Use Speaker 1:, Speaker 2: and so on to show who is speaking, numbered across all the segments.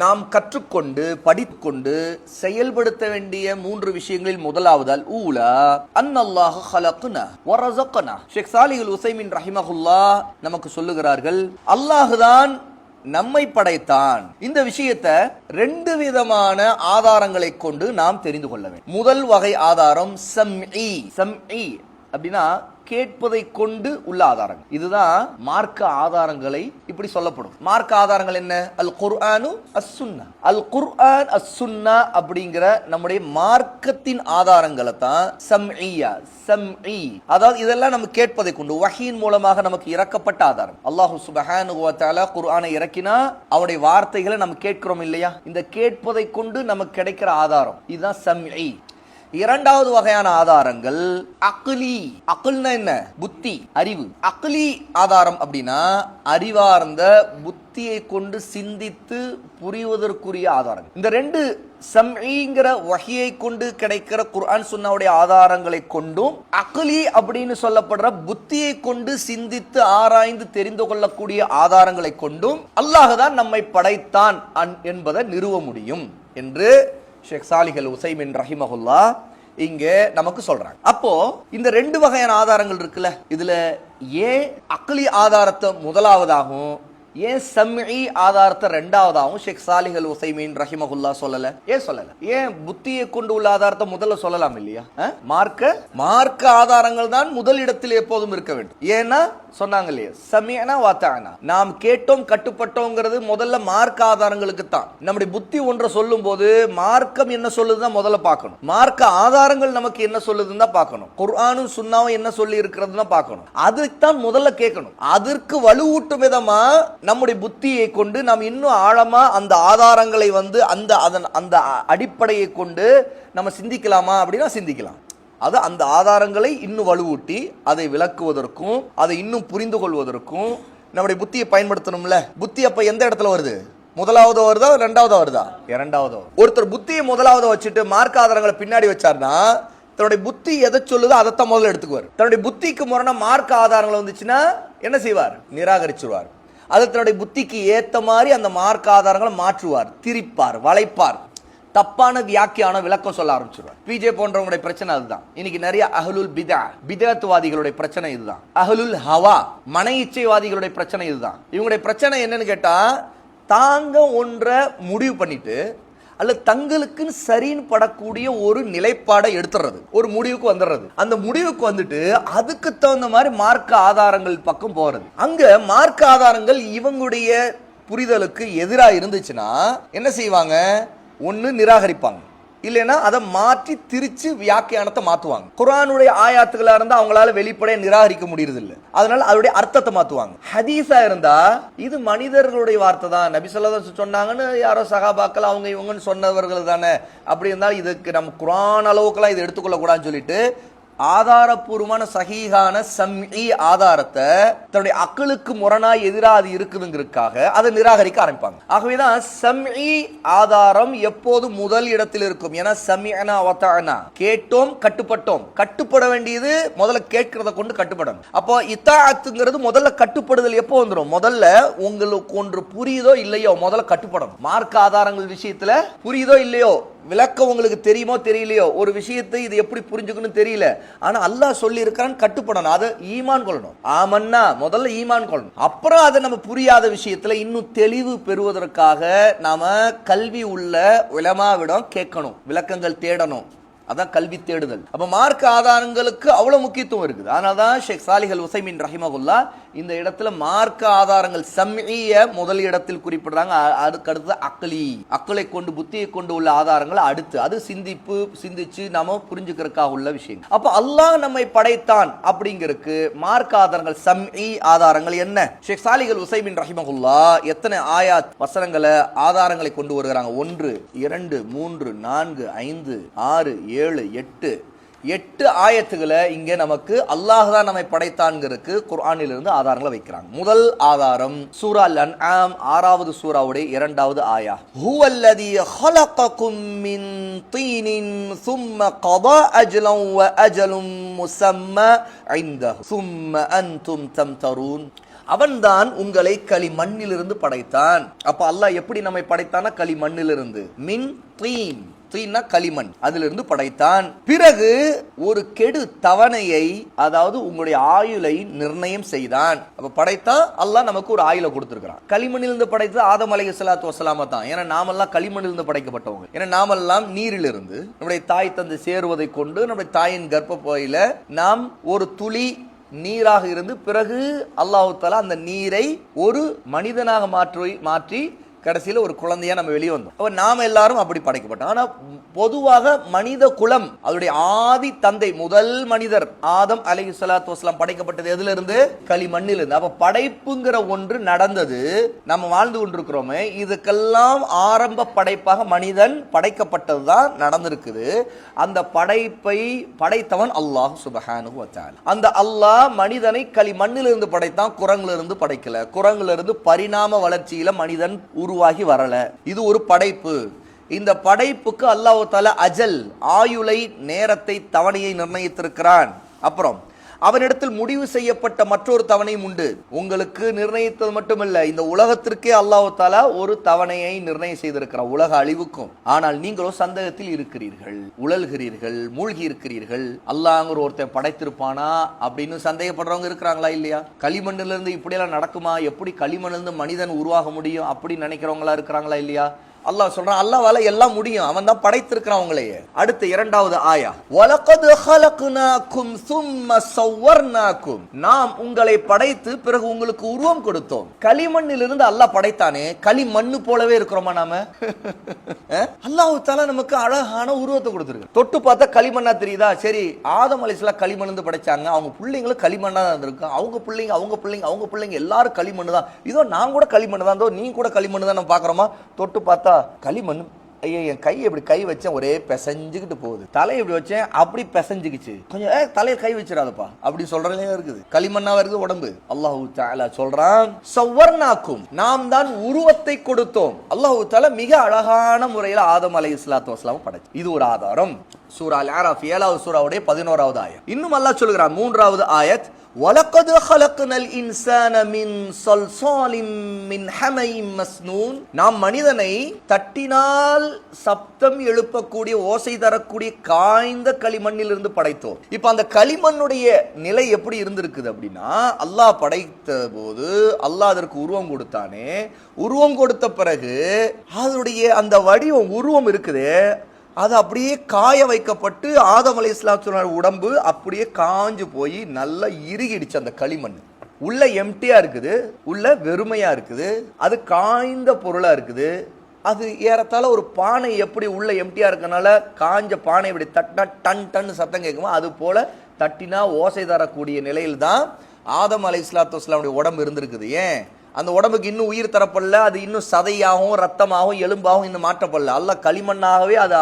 Speaker 1: நாம் கற்றுக்கொண்டு படித்துக்கொண்டு செயல்படுத்த வேண்டிய மூன்று விஷயங்களில் முதலாவதால் ஊலா அன்னல்லாஹ் ஹலக்குனா வரசக்கனா ஷேக் சாலிஹுல் உசைமின் ரஹிமகுல்லா நமக்கு சொல்லுகிறார்கள் அல்லாஹுதான் நம்மை படைத்தான். இந்த விஷயத்தை ரெண்டு விதமான ஆதாரங்களை கொண்டு நாம் தெரிந்து கொள்ள வேண்டும். முதல் வகை ஆதாரம் சம் சம்இ அப்படின்னா கேட்பதை கொண்டு உள்ள ஆதாரங்கள். இதுதான் மார்க்க ஆதாரங்களை இப்படி சொல்லப்படும். மார்க்க ஆதாரங்கள் என்ன? அல் குர்ஆனு அஸ்சுன்னா. அல் குர்ஆன் அஸ்சுன்னா அப்படிங்கிற நம்முடைய மார்க்கத்தின் ஆதாரங்களை தான் சம்இயா சம்இ. அதாவது இதெல்லாம் நம்ம கேட்பதை கொண்டு வஹியின் மூலமாக நமக்கு இறக்கப்பட்ட ஆதாரம். அல்லாஹு சுபஹானு வ தஆலா குர்ஆனை இறக்கினா அவருடைய வார்த்தைகளை நம்ம கேட்கிறோம் இல்லையா? இந்த கேட்பதை கொண்டு நமக்கு கிடைக்கிற ஆதாரம். இதுதான் சம்இ. இரண்டாவது வகையான ஆதாரங்கள் அக்லி. அக்குல்னா என்ன? புத்தி அறிவு. அக்லி ஆதாரம் அப்படின்னா அறிவார்ந்த புத்தியை கொண்டு சிந்தித்து புரிவதற்குரிய ஆதாரம். இந்த ரெண்டு சம்இங்கிற வகையை கொண்டு கிடைக்கிற குர்ஆன் சுன்னாவுடைய ஆதாரங்களை கொண்டும் அக்லி அப்படின்னு சொல்லப்படுற புத்தியை கொண்டு சிந்தித்து ஆராய்ந்து தெரிந்து கொள்ளக்கூடிய ஆதாரங்களை கொண்டும் அல்லாஹ் தான் நம்மை படைத்தான் என்பதை நிறுவ முடியும் என்று ஷேக் சாலிகல் உசைமின் ரஹிமஹுல்லா இங்க நமக்கு சொல்றாங்க. அப்போ இந்த ரெண்டு வகையான ஆதாரங்கள் இருக்குல்ல? இதுல ஏன் அக்லி ஆதாரத்தை முதலாவதாகவும் ஏன் சம்இ ஆதாரத்தை ரெண்டாவதாகவும் ஷேக் சாலிஹல் உசைமீன் ரஹிமஹுல்லா சொல்லல? ஏன் சொல்லல? ஏன் புத்தியை கொண்டு உள்ள ஆதாரத்தை முதல்ல சொல்லலாம் இல்லையா? மார்க்க? மார்க்க ஆதாரங்கள் தான் முதல் இடத்தில் எப்போதும் இருக்க வேண்டும். ஏன்னா சொன்னாங்க இல்லையா? சமியனா வாத்தானா நாம் கேட்டோம் கட்டுப்பட்டோங்கிறது முதல்ல மார்க்க ஆதாரங்களுக்கு தான். நம்முடைய புத்தி ஒன்றை சொல்லும் போது மார்க்கம் என்ன சொல்லுதுதான் முதல்ல பார்க்கணும். மார்க்க ஆதாரங்கள் நமக்கு என்ன சொல்லுதுன்னு தான் பார்க்கணும். குர்ஆனும் சுண்ணாவும் என்ன சொல்லி இருக்கிறதுன்னு பார்க்கணும். அதுக்கு தான் முதல்ல கேட்கணும். அதற்கு வலுவூட்டும் விதமா நம்முடைய புத்தியை கொண்டு நாம் இன்னும் ஆழமாக அந்த ஆதாரங்களை வந்து அந்த அதன் அந்த அடிப்படையை கொண்டு நம்ம சிந்திக்கலாமா அப்படின்னா சிந்திக்கலாம். அது அந்த ஆதாரங்களை இன்னும் வலுவூட்டி அதை விளக்குவதற்கும் அதை இன்னும் புரிந்து கொள்வதற்கும் நம்முடைய புத்தியை பயன்படுத்தணும்ல? புத்தி அப்போ எந்த இடத்துல வருது? முதலாவது வருதா ரெண்டாவது வருதா? இரண்டாவது ஒருத்தர் புத்தியை முதலாவது வச்சுட்டு மார்க் ஆதாரங்களை பின்னாடி வச்சார்னா தன்னுடைய புத்தி எதை சொல்லுதோ அதைத்தான் முதல்ல எடுத்துக்குவார். தன்னுடைய புத்திக்கு முரணா மார்க் ஆதாரங்கள் வந்துச்சுன்னா என்ன செய்வார்? நிராகரிச்சிருவார். அது தன்னுடைய புத்திக்கு ஏற்ற மாதிரி அந்த மார்க் ஆதாரங்களை மாற்றுவார் திரிப்பார் வளைப்பார். தப்பான வியாக்கியான விளக்கம் சொல்ல ஆரம்பிச்சிருவார். பிஜே போன்றவங்களுடைய பிரச்சனை அதுதான். இன்னைக்கு நிறைய அஹலுல் பிதா பிதத்துவாதிகளுடைய பிரச்சனை இதுதான். அஹலுல் ஹவா மன இச்சைவாதிகளுடைய பிரச்சனை இதுதான். இவங்களுடைய பிரச்சனை என்னன்னு கேட்டா தாங்க ஒன்றை முடிவு பண்ணிட்டு அல்லது தங்களுக்குன்னு சரின்னு படக்கூடிய ஒரு நிலைப்பாடை எடுத்துறது ஒரு முடிவுக்கு வந்துடுறது அந்த முடிவுக்கு வந்துட்டு அதுக்கு தகுந்த மாதிரி மார்க்க ஆதாரங்கள் பக்கம் போறது. அங்க மார்க்க ஆதாரங்கள் இவங்களுடைய புரிதலுக்கு எதிராக இருந்துச்சுன்னா என்ன செய்வாங்க? ஒன்று நிராகரிப்பாங்க. இல்லைன்னா அதை மாற்றி திரிச்சு வியாக்கியானத்தை மாற்றுவாங்க குரானுடைய ஆயாத்துக்களாக இருந்தால் அவங்களால வெளிப்படைய நிராகரிக்க முடியறது இல்லை அதனால அதோடைய அர்த்தத்தை மாற்றுவாங்க ஹதீஸா இருந்தா இது மனிதர்களுடைய வார்த்தை தான். நபி சொல்லா சொன்னாங்கன்னு யாரோ சகாபாக்கள் அவங்க இவங்கன்னு சொன்னவர்கள் தானே. அப்படி இருந்தாலும் இதுக்கு நம்ம குரான் அளவுக்குலாம் இதை எடுத்துக்கொள்ளக்கூடாதுன்னு சொல்லிட்டு ஆதாரபூர்வமான சஹீஹான சம்இ ஆதாரத்தை தன்னுடைய அக்களுக்கு முரணாய் எதிராக அது இருக்குதுங்கிறதுக்காக அதை நிராகரிக்க ஆரம்பிப்பாங்க. ஆகவேதான் சம்இ ஆதாரம் எப்போது முதல் இடத்தில் இருக்கும்? ஏன்னா சம்இனா வத்தானா கேட்டோம் கட்டுப்பட்டோம். கட்டுப்பட வேண்டியது முதல்ல கேட்கிறத கொண்டு கட்டுப்படணும். அப்போ இத்தாத்துங்கிறது முதல்ல கட்டுப்படுதல் எப்போ வந்துடும் முதல்ல உங்களுக்கு ஒன்று புரியுதோ இல்லையோ முதல்ல கட்டுப்படணும். மார்க் ஆதாரங்கள் விஷயத்துல புரியுதோ இல்லையோ விளக்கம் உங்களுக்கு தெரியுமோ தெரியலையோ? ஒரு விஷயத்தை இது எப்படி புரிஞ்சுக்கணும் தெரியல. ஆனா அல்லாஹ் சொல்லி இருக்கிறான்னு கட்டுப்படணும். அதை ஈமான் கொள்ளணும். ஆமன்னா முதல்ல ஈமான் கொள்ளணும். அப்புறம் அதை நம்ம புரியாத விஷயத்துல இன்னும் தெளிவு பெறுவதற்காக நாம கல்வி உள்ள உலமாவிடம் கேட்கணும். விளக்கங்கள் தேடணும். அதான் கல்வி தேடுதல். அப்ப மார்க்க ஆதாரங்களுக்கு அவ்வளவு முக்கியத்துவம் இருக்குது. அதனால தான் ஷேக் சாலிஹல் உசைமின் ரஹிமகுல்லா இந்த இடத்துல மார்க்க ஆதாரங்கள் சம்மிய முதல் இடத்தில் குறிப்பிடுறாங்க. அதுக்கு அடுத்து அக்லி. அக்களை கொண்டு புத்தியை கொண்டு உள்ள ஆதாரங்கள் அடுத்து. அது சிந்திப்பு சிந்திச்சு நாம புரிஞ்சுக்கிறதுக்காக உள்ள விஷயம் அப்ப அல்லாஹ் நம்மை படைத்தான் அப்படிங்கிறதுக்கு மார்க் ஆதாரங்கள் சம்இ ஆதாரங்கள் என்ன? ஷேக் சாலிஹல் உசைமின் ரஹிமகுல்லா எத்தனை ஆயாத் வசனங்களை ஆதாரங்களை கொண்டு வருகிறாங்க? ஒன்று இரண்டு மூன்று நான்கு ஐந்து ஆறு ஏழு எட்டு. எட்டு ஆயத்துகளை இங்கே நமக்கு அல்லாஹ் தான் நம்மை படைத்தான்கிறதுக்கு குர்ஆனிலிருந்து ஆதாரங்களை வைக்கிறாங்க. முதல் ஆதாரம் சூரா அல் ஆம் ஆறாவது சூராவுடைய இரண்டாவது ஆயா. ஹுவல்லதி ஹலககும் மின் தீனின் சும்ம கதா அஜலம் வ அஜலும் முசம்ம ஐந்த சும்ம அன்தும் தம் தரூன் அவன்தான் உங்களை களிமண்ணிலிருந்து படைத்தான். அப்ப அல்லாஹ் எப்படி நம்மை படைத்தானா களி மண்ணிலிருந்து மின் தீன். தீன்னா களிமண். அதிலிருந்து படைத்தான். பிறகு ஒரு கெடு தவணையை அதாவது உங்களுடைய ஆயுளை நிர்ணயம் செய்தான். அப்ப படைத்தா அல்லாஹ் நமக்கு ஒரு ஆயுளை கொடுத்திருக்கிறான். களிமண்ணிலிருந்து படைத்தது ஆதம் அலை சலாத்து வசலாமா தான். ஏன்னா நாமெல்லாம் களிமண்ணிலிருந்து படைக்கப்பட்டவங்க. ஏன்னா நாமெல்லாம் நீரிலிருந்து. நம்முடைய தாய் தந்தை சேருவதை கொண்டு நம்முடைய தாயின் கர்ப்பப்பையில நாம் ஒரு துளி நீராக இருந்து பிறகு அல்லாஹு தஆலா அந்த நீரை ஒரு மனிதனாக மாற்றி மாற்றி கடைசியில ஒரு குழந்தையாக நம்ம வெளியே வந்தோம். அப்போ நாம எல்லாரும் அப்படி படைக்கப்பட்டோம். ஆனால் பொதுவாக மனித குலம் அதனுடைய ஆதி தந்தை முதல் மனிதர் ஆதம் அலை சலாத்து வஸ்லாம் படைக்கப்பட்டது எதுல இருந்து களிமண்ணில் இருந்து படைப்புங்கிற ஒன்று நடந்தது. நம்ம வாழ்ந்து கொண்டிருக்கிறோமே இதுக்கெல்லாம் ஆரம்ப படைப்பாக மனிதன் படைக்கப்பட்டதுதான் நடந்திருக்குது. அந்த படைப்பை படைத்தவன் அல்லாஹ் சுபஹானு வத்தால் அந்த அல்லாஹ் மனிதனை களிமண்ணிலிருந்து படைத்தான் குரங்கிலிருந்து படைக்கல. குரங்கிலிருந்து பரிணாம வளர்ச்சியில் மனிதன் உருவாகி வரல. இது ஒரு படைப்பு. இந்த படைப்புக்கு அல்லாஹால அஜல் ஆயுளை நேரத்தை தவணையை நிர்ணயித்திருக்கிறான். அப்புறம் அவனிடத்தில் முடிவு செய்யப்பட்ட மற்றொரு தவணையும் உண்டு. உங்களுக்கு நிர்ணயித்தது மட்டுமல்ல. இந்த உலகத்திற்கே அல்லாஹு தாலா ஒரு தவணையை நிர்ணயம் செய்திருக்கிறான் உலக அழிவுக்கும். ஆனால் நீங்களோ சந்தேகத்தில் இருக்கிறீர்கள் உழல்கிறீர்கள் மூழ்கி இருக்கிறீர்கள் அல்லாங்கிற ஒருத்தன் படைத்திருப்பானா அப்படின்னு சந்தேகப்படுறவங்க இருக்கிறாங்களா இல்லையா? களிமண்ணிலிருந்து இப்படியெல்லாம் நடக்குமா? எப்படி களிமண்ணிலிருந்து மனிதன் உருவாக முடியும் அப்படின்னு நினைக்கிறவங்களா இருக்கிறாங்களா இல்லையா? அல்லாஹ் சொல்றான் அல்லாஹ்வால எல்லாம் முடியும். அவன் தான் படைத்திருக்கிறான் அவங்களையே அடுத்த இரண்டாவது ஆயா. வலக்கது ஹலக்குனாக்கும் சும்ம சவ்வர்னாக்கும். நாம் உங்களை படைத்து பிறகு உங்களுக்கு உருவம் கொடுத்தோம். களிமண்ணிலிருந்து அல்லாஹ் படைத்தானே? களிமண்ணு போலவே இருக்கிறோமா நாம? அல்லாஹ் தாலா நமக்கு அழகான உருவத்தை கொடுத்துருக்கு. தொட்டு பார்த்தா களிமண்ணா தெரியுதா? சரி ஆதம் அலிஸ்லாம் களிமண் இருந்து படைச்சாங்க. அவங்க பிள்ளைங்களும் களிமண்ணா தான் இருந்திருக்கும் அவங்க பிள்ளைங்க அவங்க பிள்ளைங்க அவங்க பிள்ளைங்க எல்லாரும் களிமண் தான். இதோ நான் கூட களிமண் தான். இதோ நீ கூட களிமண் தான் நம்ம பாக்குறோமா தொட்டு பார்த்தா களிமண் ஐயோ என் கை இப்படி கை வச்சேன் ஒரே பிசைஞ்சுக்கிட்டு போகுது. தலையை இப்படி வச்சேன் அப்படி பிசைஞ்சுக்கிச்சு. கொஞ்சம் ஏ தலையை கை வச்சிடாதப்பா. அப்படி சொல்றதுலயே இருக்குது. களிமண்ணாவா இருக்குது உடம்பு. அல்லாஹூ தாலா சொல்றான் சவர்ணாக்கும் நாம் தான் உருவத்தை கொடுத்தோம். அல்லாஹூ தாலா மிக அழகான முறையில் ஆதம் அலை இஸ்லாத்து வஸ்லாம் படைச்சு இது ஒரு ஆதாரம். சூரா அல் ஆராஃப் ஏழாவது சூறாவுடைய பதினோராவது ஆயத் இன்னும் அல்லாஹ் சொல்கிறான் மூன்றாவது ஆயத் وَلَقَدْ خَلَقْنَا الْإِنسَانَ مِنْ صَلْصَالٍ مِنْ حَمَإٍ مَسْنُونٍ நாம் மனிதனை தட்டினால் சப்தம் எழுப்பக்கூடிய ஓசை தரக்கூடிய காய்ந்த களிமண்ணிலிருந்து படைத்தோம் இப்போ அந்த களிமண்ணுடைய நிலை எப்படி இருந்திருக்குது அப்படின்னா அல்லாஹ் படைத்த போது அல்லாஹ் அதற்கு உருவம் கொடுத்தானே உருவம் கொடுத்த பிறகு அதனுடைய அந்த வடிவம் உருவம் இருக்குது அது அப்படியே காய வைக்கப்பட்டு ஆதம் அலி இஸ்லாத்துடைய உடம்பு அப்படியே காஞ்சு போய் நல்லா இறுகிடுச்சு அந்த களிமண். உள்ள எம்டியா இருக்குது உள்ள வெறுமையா இருக்குது அது காய்ந்த பொருளா இருக்குது. அது ஏறத்தாழ ஒரு பானை எப்படி உள்ள எம்டியா இருக்கனால காஞ்ச பானை இப்படி தட்டினா டன் டன் சத்தம் கேட்குமோ அது போல தட்டினா ஓசை தரக்கூடிய நிலையில் தான் ஆதம் அலை இஸ்லாத்து உடம்பு இருந்திருக்குது. ஏன்? அந்த உடம்புக்கு இன்னும் உயிர் தரப்படல அது இன்னும் சதையாகவும் ரத்தமாகவும் எலும்பாகவும் இன்னும் மாற்றப்படல. அல்ல களிமண்ணாகவே அதை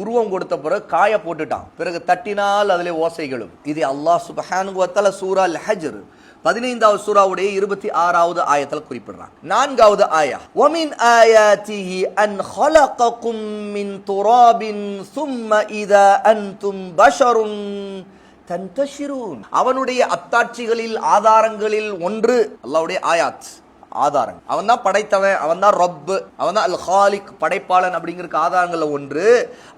Speaker 1: உருவம் கொடுத்த பிறகு காய போட்டுட்டான். பிறகு தட்டினால் அதில் ஓசைகளும் இது அல்லாஹ் சுபஹானுவத்தால சூரா லஹஜர் பதினைந்தாவது சூறாவுடைய இருபத்தி ஆறாவது ஆயத்தில் குறிப்பிடுறான் நான்காவது ஆயா ஒமின் ஆயாத்திஹி அன் ஹொல ஹலகக்கும் மின் துராபின் சும்ம இத அன் தும் பஷரும் தன்தஷிரூன். அவனுடைய அத்தாட்சிகளில் ஆதாரங்களில் ஒன்று அல்லாவுடைய ஆயாத். ஆதாரம் அவன் தான் படைத்தவன் அவன் தான் ரப்பு அவன் தான் அல் ஹாலிக் படைப்பாளன் அப்படிங்கிறதுக்கு ஆதாரங்களில் ஒன்று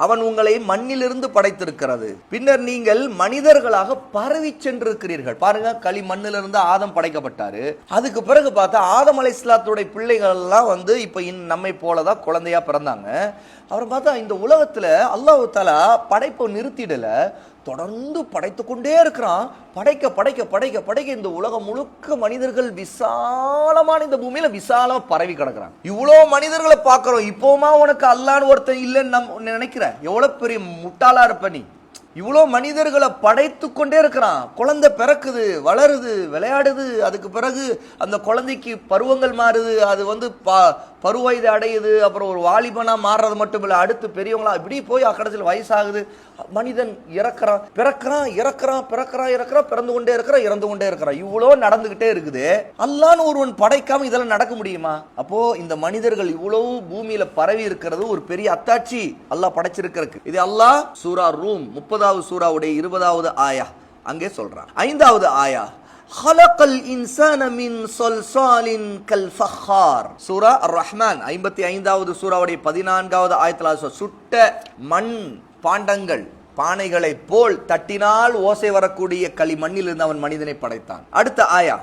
Speaker 1: அவன் உங்களை மண்ணிலிருந்து படைத்திருக்கிறது. பின்னர் நீங்கள் மனிதர்களாக பரவி சென்றிருக்கிறீர்கள். பாருங்க களி மண்ணிலிருந்து ஆதம் படைக்கப்பட்டாரு. அதுக்கு பிறகு பார்த்தா ஆதம் அலை இஸ்லாத்துடைய பிள்ளைகள் எல்லாம் வந்து இப்ப இன் நம்மை போலதான் குழந்தையா பிறந்தாங்க. அப்புறம் பார்த்தா இந்த உலகத்தில் அல்லாஹு தாலா படைப்பை நிறுத்திடலை. தொடர்ந்து படைத்து கொண்டே இருக்கிறான். படைக்க படைக்க படைக்க படைக்க இந்த உலகம் முழுக்க மனிதர்கள் விசாலமான இந்த பூமியில விசாலமா பரவி கிடக்குறான். இவ்வளோ மனிதர்களை பார்க்குறோம். இப்போமா உனக்கு அல்லான்னு ஒருத்தன் இல்லைன்னு நம் நினைக்கிறேன் எவ்வளோ பெரிய முட்டாளா இருப்ப நீ. இவ்வளோ மனிதர்களை படைத்து கொண்டே இருக்கிறான். குழந்தை பிறக்குது வளருது விளையாடுது. அதுக்கு பிறகு அந்த குழந்தைக்கு பருவங்கள் மாறுது. அது வந்து பா பருவயது அடையுது அப்புறம் ஒரு வாலிபனா மாறுறது மட்டும் இல்லை அடுத்து பெரியவங்களா இப்படி போய் கடைசியில் வயசாகுது. மனிதன் இறக்குறான் பிறக்கிறான் இறக்குறான் பிறக்கிறான் இறக்குறான் பிறந்து கொண்டே இருக்கிறான் இறந்து கொண்டே இருக்கிறான். இவ்வளோ நடந்துகிட்டே இருக்குது. அல்லான்னு ஒருவன் படைக்காம இதெல்லாம் நடக்க முடியுமா? அப்போ இந்த மனிதர்கள் இவ்வளவு பூமியில பரவி இருக்கிறது ஒரு பெரிய அத்தாட்சி அல்லாஹ் படைச்சிருக்கிறதுக்கு. இது அல்லாஹ் சூரா ரூம் முப்பதாவது சூறாவுடைய இருபதாவது ஆயா. அங்கே சொல்றான். ஐந்தாவது ஆயா ஹலக்கல் இன்சான மின் சொல்சாலின் கல் ஃபஹார் சூரா ரஹ்மான் ஐம்பத்தி ஐந்தாவது சூறாவுடைய பதினான்காவது ஆயத்தில் சுட்ட மண் பாண்டங்கள் பானைகளை போல் தட்டினால் ஓசை வரக்கூடிய களி மண்ணிலிருந்து அவன் மனிதனை படைத்தான். அடுத்த ஆயா.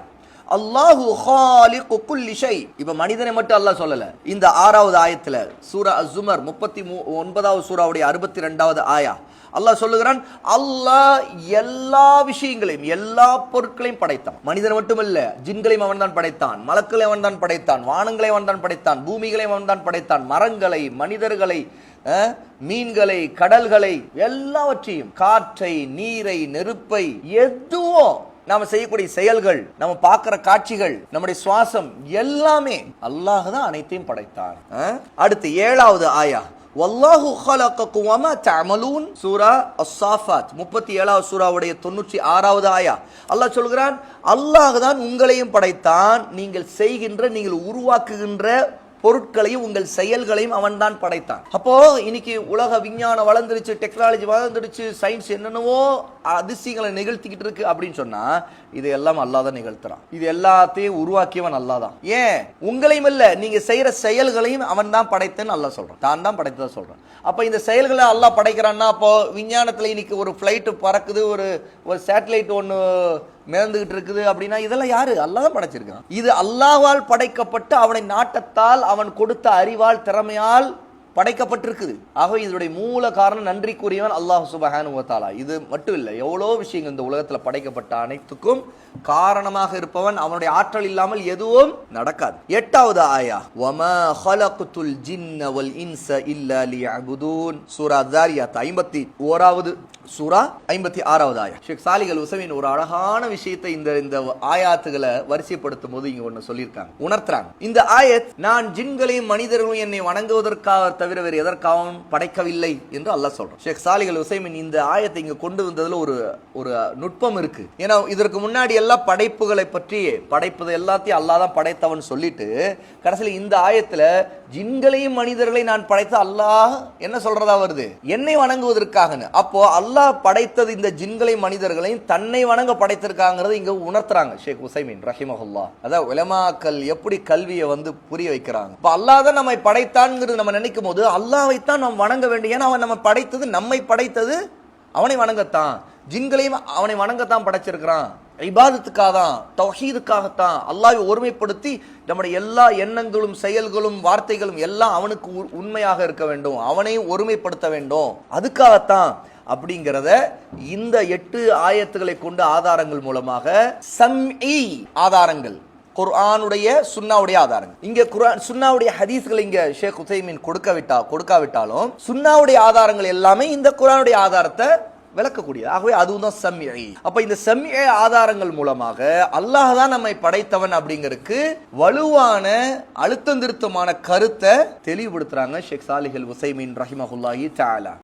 Speaker 1: அல்லாஹு ஹாலிகு குல்லி ஷை. இப்ப மனிதனை மட்டும் அல்லாஹ் சொல்லல. இந்த ஆறாவது ஆயத்துல சூரா அஸ்ஸுமர் முப்பத்தி மூ ஒன்பதாவது சூறாவுடைய அறுபத்தி ரெண்டாவது ஆயா. அல்லாஹ் சொல்லுகிறான் அல்லாஹ் எல்லா விஷயங்களையும் எல்லா பொருட்களையும் படைத்தான். மனிதன் மட்டுமல்ல ஜின்களையும் அவன் தான் படைத்தான் மலக்களை அவன் தான் படைத்தான் வானங்களை அவன் தான் படைத்தான் பூமிகளை அவன் தான் படைத்தான் மரங்களை மனிதர்களை மீன்களை கடல்களை எல்லாவற்றையும் காற்றை நீரை நெருப்பை எதுவும் நாம செய்யக்கூடிய செயல்கள் நம்ம பார்க்கிற காட்சிகள் நம்முடைய சுவாசம் எல்லாமே அல்லாஹ் தான் அனைத்தையும் படைத்தார் அடுத்து ஏழாவது ஆயா. வல்லாஹு ஹலகக்கும் வமா தஅமலூன்? சூரா அசாஃபாத் முப்பத்தி ஏழாவது சூராவுடைய 96வது ஆயா. அல்லாஹ் சொல்கிறான் அல்லாஹ் தான் உங்களையும் படைத்தான். நீங்கள் செய்கின்ற நீங்கள் உருவாக்குகின்ற பொருட்களையும் உங்கள் செயல்களையும் அவன் தான் படைத்தான். அப்போ இன்னைக்கு உலக விஞ்ஞானம் வளர்ந்துருச்சு டெக்னாலஜி வளர்ந்துருச்சு சயின்ஸ் என்னென்னவோ அதிசயங்களை நிகழ்த்திக்கிட்டு இருக்கு அப்படின்னு சொன்னா இது எல்லாம் அல்லாதான் நிகழ்த்துறான். இது எல்லாத்தையும் உருவாக்கியவன் அல்லாதான் ஏன்? உங்களையும் இல்ல நீங்க செய்யற செயல்களையும் அவன் தான் படைத்தன்னு அல்லாஹ் சொல்றான். தான் தான் படைத்ததா சொல்றான். அப்ப இந்த செயல்களை அல்லா படைக்கிறான்னா அப்போ விஞ்ஞானத்துல இன்னைக்கு ஒரு ஃபிளைட் பறக்குது ஒரு ஒரு சேட்டலைட் ஒன்று மிதந்துகிட்டு இருக்குது அப்படின்னா இதெல்லாம் யாரு? அல்லாஹ் தான் படைச்சிருக்கான். இது அல்லாவால் படைக்கப்பட்டு அவனை நாட்டத்தால் அவன் கொடுத்த அறிவால் திறமையால் படைக்கப்பட்டிருக்குது. ஆகவே இதனுடைய மூல காரணம் நன்றிக்குரியவன் அல்லாஹ் சுபஹானு வ இது மட்டும் இல்லை எவ்வளோ விஷயங்கள் இந்த உலகத்தில் படைக்கப்பட்ட அனைத்துக்கும் காரணமாக இருப்பவன் அவனுடைய ஆற்றல் இல்லாமல் எதுவும் நடக்காது. எட்டாவது ஆயா வம ஹலகுத்துல் ஜின்ன வல் இன்ச இல்ல லியஅபுதூன். சூரா தாரியாத் ஐம்பத்தி ஓராவது சூரா ஐம்பத்தி ஆறாவது ஆயா. ஷேக் சாலிகள் உசவின் ஒரு அழகான விஷயத்தை இந்த இந்த ஆயாத்துகளை வரிசைப்படுத்தும் போது இங்க ஒன்று சொல்லியிருக்காங்க. உணர்த்துறாங்க. இந்த ஆயத் நான் ஜின்களையும் மனிதர்களும் என்னை வணங்குவதற்காக தவிர வேறு எதற்காகவும் படைக்கவில்லை என்று அல்லாஹ் சொல்றான். ஷேக் சாலிகள் உசைமின் இந்த ஆயத்தை இங்க கொண்டு வந்ததுல ஒரு ஒரு நுட்பம் இருக்கு. ஏன்னா இதற்கு முன்னாடி எல்லா படைப்புகளை பற்றி படைப்பது எல்லாத்தையும் அல்லாஹ் தான் படைத்தவன் சொல்லிட்டு கடைசியில் இந்த ஆயத்துல ஜின்களையும் மனிதர்களையும் நான் படைத்த அல்லாஹ் என்ன சொல்றதா வருது? என்னை வணங்குவதற்காக அப்போ அல்லாஹ் படைத்தது இந்த ஜின்களையும் மனிதர்களையும் தன்னை வணங்க படைத்திருக்காங்கிறது இங்க உணர்த்துறாங்க ஷேக் உசைமின் ரஹிமஹுல்லா. அதாவது உலமாக்கள் எப்படி கல்வியை வந்து புரிய வைக்கிறாங்க. இப்போ அல்லாஹ் தான் நம்மை படைத்தான்ங்கிறது நம்ம நினைக்கும் போது அல்லாவைத்தான் நாம் வணங்க வேண்டும். ஏன்னா அவன் நம்ம படைத்தது நம்மை படைத்தது அவனை வணங்கத்தான். ஜின்களையும் அவனை வணங்கத்தான் படைச்சிருக்கிறான். இபாதத்துக்காக தான் தௌஹீதுக்காகத்தான் அல்லாஹ்வை ஒருமைப்படுத்தி நம்முடைய எல்லா எண்ணங்களும் செயல்களும் வார்த்தைகளும் எல்லாம் அவனுக்கு உ- உண்மையாக இருக்க வேண்டும். அவனையும் ஒருமைப்படுத்த வேண்டும். அதுக்காகத்தான் அப்படிங்கிறத இந்த எட்டு ஆயத்துக்களை கொண்டு ஆதாரங்கள் மூலமாக சம் ஆதாரங்கள் குர்ஆனுடைய சுன்னாவுடைய ஆதாரங்கள். இங்க குர்ஆன் சுன்னாவுடைய ஹதீஸ்கள் இங்க ஷேக் உசைமீன் கொடுக்கவிட்டா கொடுக்காவிட்டாலும் சுன்னாவுடைய ஆதாரங்கள் எல்லாமே இந்த குர்ஆனுடைய ஆதாரத்தை விளக்கக்கூடியது. ஆகவே அதுவும் தான் சம்யை அப்ப இந்த சம்ய ஆதாரங்கள் மூலமாக அல்லாஹ் தான் நம்மை படைத்தவன் அப்படிங்கிறதுக்கு வலுவான அழுத்தம் திருத்தமான கருத்தை தெளிவுபடுத்துறாங்க ஷேக் சாலிஹல் உசைமின் ரஹிமஹுல்லாஹி தாலா